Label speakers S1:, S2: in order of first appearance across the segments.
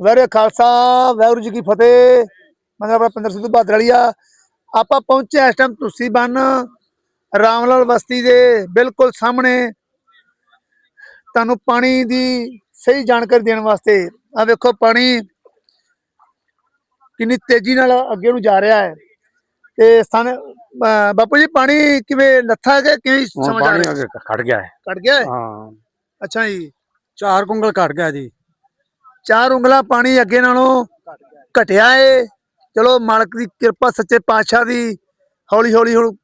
S1: ਵੈਰੇ ਖਾਲਸਾ ਵਾਹਿਗੁਰੂ ਜੀ ਕੀ ਫਤਿਹ। ਮੈਂ ਆਪਣਾ ਪਿੰਦਰ ਸਿੱਧੂ ਬਹਾਦਰ ਵਾਲੀਆ ਆਪਾਂ ਪਹੁੰਚੇ ਇਸ ਟਾਈਮ ਤੁਸੀਂ ਬੰਨ ਰਾਮਲਾਲ ਬਸਤੀ ਦੇ ਬਿਲਕੁਲ ਸਾਹਮਣੇ। ਤੁਹਾਨੂੰ ਪਾਣੀ ਦੀ ਸਹੀ ਜਾਣਕਾਰੀ ਦੇਣ ਵਾਸਤੇ। ਆ ਵੇਖੋ ਪਾਣੀ ਕਿੰਨੀ ਤੇਜ਼ੀ ਨਾਲ ਅੱਗੇ ਨੂੰ ਜਾ ਰਿਹਾ ਹੈ। ਤੇ ਸਨ ਅਹ ਬਾਪੂ ਜੀ ਪਾਣੀ ਕਿਵੇਂ ਲੱਥਾ ਹੈ ਕਿਵੇਂ ਸਮਝ ਆ
S2: ਪਾਣੀ
S1: ਰਿਹਾ?
S2: ਅੱਗੇ ਖੜ ਗਿਆ ਹੈ।
S1: ਕੱਟ ਗਿਆ ਹੈ?
S2: ਹਾਂ।
S1: ਅੱਛਾ ਜੀ
S2: ਚਾਰ ਕੁੰਗਲ ਘਟ ਗਿਆ ਜੀ।
S1: ਚਾਰ ਉਂਗਲਾਂ ਪਾਣੀ ਅੱਗੇ ਨਾਲੋਂ ਘਟਿਆ ਏ। ਚਲੋ ਮਾਲਕ ਦੀ ਕਿਰਪਾ ਸੱਚੇ ਪਾਤਸ਼ਾਹ ਦੀ ਹੌਲੀ ਹੌਲੀ ਹੁਣ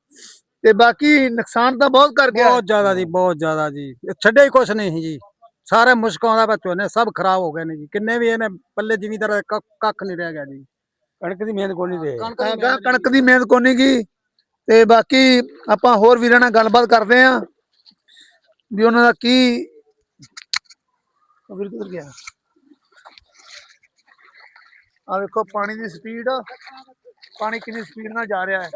S1: ਤੇ ਬਾਕੀ ਨੁਕਸਾਨ ਤਾਂ ਬਹੁਤ ਕਰ ਗਿਆ।
S2: ਬਹੁਤ ਜ਼ਿਆਦਾ ਜੀ ਬਹੁਤ ਜ਼ਿਆਦਾ ਜੀ। ਹੀ ਕੁਛ ਨਹੀਂ ਸੀ ਜੀ। ਸਾਰੇ ਮੁਸ਼ਕ ਆਉਂਦਾ ਪਿਆ ਝੋਨੇ ਸਭ ਖਰਾਬ ਹੋ ਗਏ ਨੇ ਜੀ। ਕਿੰਨੇ ਵੀ ਇਹਨੇ ਪੱਲੇ ਜ਼ਿਮੀਦਾਰ ਕੱਖ ਨਹੀਂ ਰਹਿ ਗਿਆ ਜੀ। ਕਣਕ ਦੀ ਮਿਹਨਤ ਕੋਈ ਨਹੀਂ ਦੇ
S1: ਕਣਕ ਦੀ ਮਿਹਨਤ ਕੋਨੀ ਗੀ। ਤੇ ਬਾਕੀ ਆਪਾਂ ਹੋਰ ਵੀਰਾਂ ਨਾਲ ਗੱਲਬਾਤ ਕਰਦੇ ਆਂ। ਵੀ ਉਹਨਾਂ ਦਾ ਕੀ ਉਹ ਵੀਰ ਕਿੱਧਰ ਗਿਆ? ਆ ਵੇਖੋ, ਪਾਣੀ ਦੀ ਸਪੀਡ ਪਾਣੀ ਕਿੰਨੀ ਸਪੀਡ ਨਾਲ ਜਾ ਰਿਹਾ ਹੈ।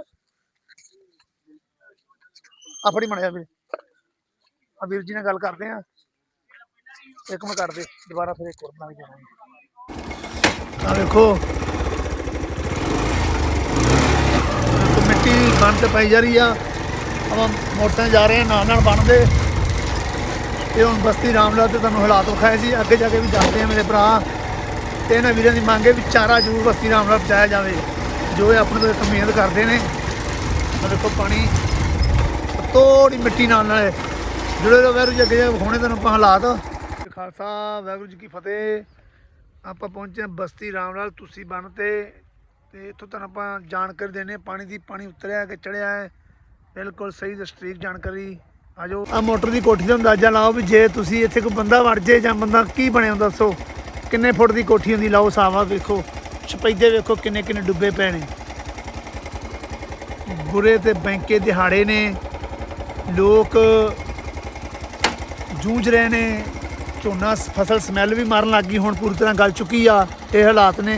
S1: ਆਪਣੀ ਮਣਿਆ ਵੀ ਆ ਵੀਰ। ਜੀ ਨਾਲ ਗੱਲ ਕਰਦੇ ਆ ਇੱਕ ਮਿੰਟ ਕਰਦੇ ਦੁਬਾਰਾ ਫਿਰ ਇੱਕ ਹੋਰ ਬਣਾ ਕੇ ਜਾਵਾਂਗੇ। ਆ ਵੇਖੋ। ਮਿੱਟੀ ਬਣ ਤੇ ਪਈ ਜਾ ਰਹੀ ਆ। ਆਪਾਂ ਮੋਟਰਾਂ ਜਾ ਰਹੇ ਆ ਨਾਲ ਨਾਲ ਬਣਦੇ। ਤੇ ਹੁਣ ਬਸਤੀ ਰਾਮਲਾਲ ਤੇ ਤੁਹਾਨੂੰ ਹਾਲਾਤ ਵਿਖਾਏ ਸੀ। ਅੱਗੇ ਜਾ ਕੇ ਵੀ ਦੱਸਦੇ ਆ ਮੇਰੇ ਭਰਾ। ਤੇ ਇਹਨਾਂ ਵੀਰਾਂ ਦੀ ਮੰਗ ਹੈ ਵੀ ਚਾਰਾ ਜ਼ਰੂਰ ਬਸਤੀ ਰਾਮ ਨਾਲ ਪਹੁੰਚਾਇਆ ਜਾਵੇ। ਜੋ ਇਹ ਆਪਣੇ ਤੋਂ ਇੱਕ ਮਿਹਨਤ ਕਰਦੇ ਨੇ। ਆ ਦੇਖੋ ਪਾਣੀ। ਥੋੜੀ ਮਿੱਟੀ ਨਾਲ ਨਾਲ। ਜੁੜੇ ਰਹੋ ਵੈਰੂ ਜੀ ਅੱਗੇ ਜਾ ਕੇ ਵਿਖਾਉਣੇ ਤੁਹਾਨੂੰ ਆਪਾਂ ਹਾਲਾਤ। ਖਾਲਸਾ ਵਾਹਿਗੁਰੂ ਜੀ ਕੀ ਫਤਿਹ। ਆਪਾਂ ਪਹੁੰਚੇ ਹਾਂ ਬਸਤੀ ਰਾਮ ਰਾਮਲਾਲ ਤੁਸੀਂ ਬਣ ਤੇ। ਤੇ ਇੱਥੋਂ ਤੁਹਾਨੂੰ ਆਪਾਂ ਜਾਣਕਾਰੀ ਦੇਣੀ ਹੈ। ਪਾਣੀ ਦੀ ਪਾਣੀ ਉਤਰਿਆ ਕਿ ਚੜਿਆ ਹੈ। ਬਿਲਕੁਲ ਸਹੀ ਤੇ ਸਟ੍ਰੀਕ ਜਾਣਕਾਰੀ। ਆਜੋ। ਆ ਮੋਟਰ ਦੀ ਕੋਠੀ ਦਾ ਅੰਦਾਜ਼ਾ ਲਾਓ ਵੀ ਜੇ ਤੁਸੀਂ ਇੱਥੇ ਕੋਈ ਬੰਦਾ ਵੜ ਜੇ ਜਾਂ ਬੰਦਾ ਕੀ ਬਣਿਆ ਦੱਸੋ। ਕਿੰਨੇ ਫੁੱਟ ਦੀ ਕੋਠੀ ਹੁੰਦੀ, ਲਾਓ ਸਾਵਾ ਵੇਖੋ ਛਪੈਦੇ ਵੇਖੋ ਕਿੰਨੇ ਕਿੰਨੇ ਡੁੱਬੇ ਪਏ ਨੇ। ਬੁਰੇ ਤੇ ਬੈਂਕੇ ਦਿਹਾੜੇ ਨੇ, ਲੋਕ ਜੂਝ ਰਹੇ ਨੇ, ਝੋਨਾ ਫਸਲ ਸਮੈਲ ਵੀ ਮਾਰਨ ਲੱਗ ਗਈ, ਹੁਣ ਪੂਰੀ ਤਰ੍ਹਾਂ ਗਲ ਚੁੱਕੀ ਆ, ਇਹ ਹਾਲਾਤ ਨੇ।